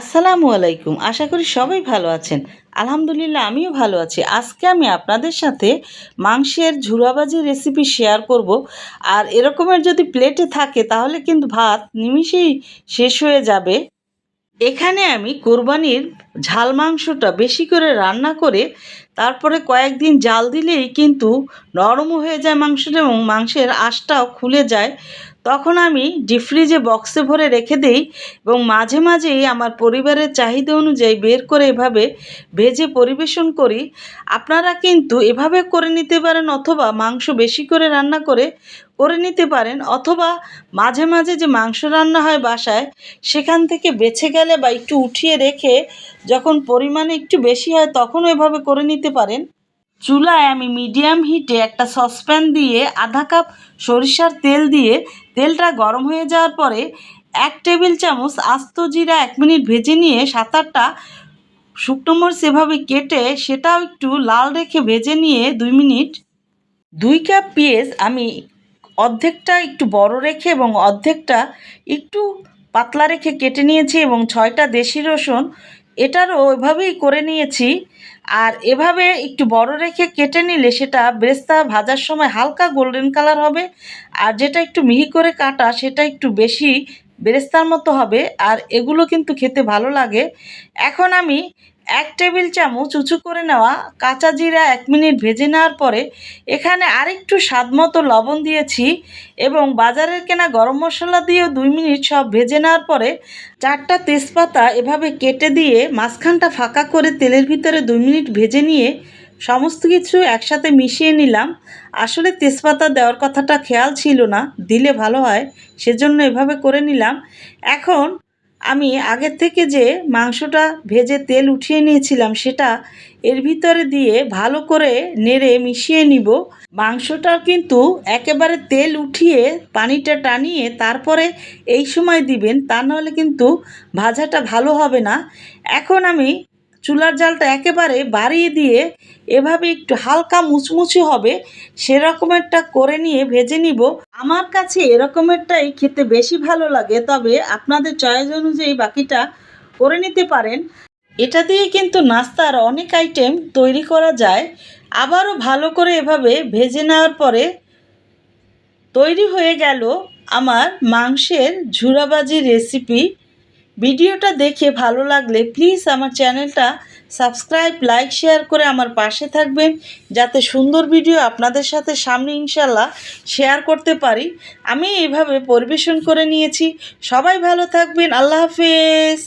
আসসালামু আলাইকুম। আশা করি সবাই ভালো আছেন। আলহামদুলিল্লাহ, আমিও ভালো আছি। আজকে আমি আপনাদের সাথে মাংসের ঝুরাবাজি রেসিপি শেয়ার করব। আর এরকমের যদি প্লেটে থাকে, তাহলে কিন্তু ভাত নিমিষেই শেষ হয়ে যাবে। এখানে আমি কোরবানির ঝাল মাংসটা বেশি করে রান্না করে, তারপরে কয়েকদিন জাল দিলেই কিন্তু নরমও হয়ে যায় মাংসটা এবং মাংসের আঁশটাও খুলে যায়। তখন আমি ডিপ ফ্রিজে বক্সে ভরে রেখে দিই এবং মাঝে মাঝেই আমার পরিবারের চাহিদা অনুযায়ী বের করে এভাবে ভেজে পরিবেশন করি। আপনারা কিন্তু এভাবে করে নিতে পারেন অথবা মাংস বেশি করে রান্না করে করে নিতে পারেন অথবা মাঝে মাঝে যে মাংস রান্না হয় বাসায়, সেখান থেকে বেছে গেলে বা একটু উঠিয়ে রেখে যখন পরিমাণে একটু বেশি হয় তখনও এভাবে করে নিতে পারেন। চুলায় আমি মিডিয়াম হিটে একটা সসপ্যান দিয়ে আধা কাপ সরিষার তেল দিয়ে তেলটা গরম হয়ে যাওয়ার পরে এক টেবিল চামচ আস্ত জিরা এক মিনিট ভেজে নিয়ে সাত আটটা শুকনো মরিচ এভাবে কেটে সেটাও একটু লাল রেখে ভেজে নিয়ে দুই মিনিট। দুই কাপ পেঁয়াজ আমি অর্ধেকটা একটু বড় রেখে এবং অর্ধেকটা একটু পাতলা রেখে কেটে নিয়েছি এবং ছয়টা দেশি রসুন। এটারও ওইভাবেই করে নিয়েছি। আর এভাবে একটু বড় রেখে কেটে নিলে সেটা ব্রেস্তা ভাজার সময় হালকা গোল্ডেন কালার হবে। আর যেটা একটু মিহি করে কাটা, সেটা একটু বেশি বেরেস্তার মতো হবে। আর এগুলো কিন্তু খেতে ভালো লাগে। এখন আমি এক টেবিল চামচ উঁচু করে নেওয়া কাঁচা জিরা এক মিনিট ভেজে নেওয়ার পরে এখানে আরেকটু স্বাদ মতো লবণ দিয়েছি এবং বাজারের কেনা গরম মশলা দিয়েও দুই মিনিট সব ভেজে নেওয়ার পরে চারটা তেজপাতা এভাবে কেটে দিয়ে মাঝখানটা ফাঁকা করে তেলের ভিতরে দুই মিনিট ভেজে নিয়ে সমস্ত কিছু একসাথে মিশিয়ে নিলাম। আসলে তেজপাতা দেওয়ার কথাটা খেয়াল ছিল না, দিলে ভালো হয়, সেজন্য এভাবে করে নিলাম। এখন আমি আগের থেকে যে মাংসটা ভেজে তেল উঠিয়ে নিয়েছিলাম সেটা এর ভিতরে দিয়ে ভালো করে নেড়ে মিশিয়ে নিব। মাংসটা কিন্তু একেবারে তেল উঠিয়ে পানিটা টানিয়ে তারপরে এই সময় দিবেন, তা নাহলে কিন্তু ভাজাটা ভালো হবে না। এখন আমি চুলার জালটা একেবারে বাড়িয়ে দিয়ে এভাবে একটু হালকা মুচমুচে হবে, সেরকমেরটা করে নিয়ে ভেজে নিব। আমার কাছে এরকমেরটাই খেতে বেশি ভালো লাগে, তবে আপনাদের চয়েস অনুযায়ী বাকিটা করে নিতে পারেন। এটা দিয়ে কিন্তু নাস্তার অনেক আইটেম তৈরি করা যায়। আবারও ভালো করে এভাবে ভেজে নেওয়ার পরে তৈরি হয়ে গেল আমার মাংসের ঝুরাবাজি রেসিপি। ভিডিওটা দেখে ভালো লাগলে প্লিজ আমার চ্যানেলটা সাবস্ক্রাইব লাইক শেয়ার করে আমার পাশে থাকবেন, যাতে সুন্দর ভিডিও আপনাদের সাথে সামনে ইনশাল্লাহ শেয়ার করতে পারি। আমি এইভাবে পরিবেশন করে নিয়েছি। সবাই ভালো থাকবেন। আল্লাহ হাফেজ।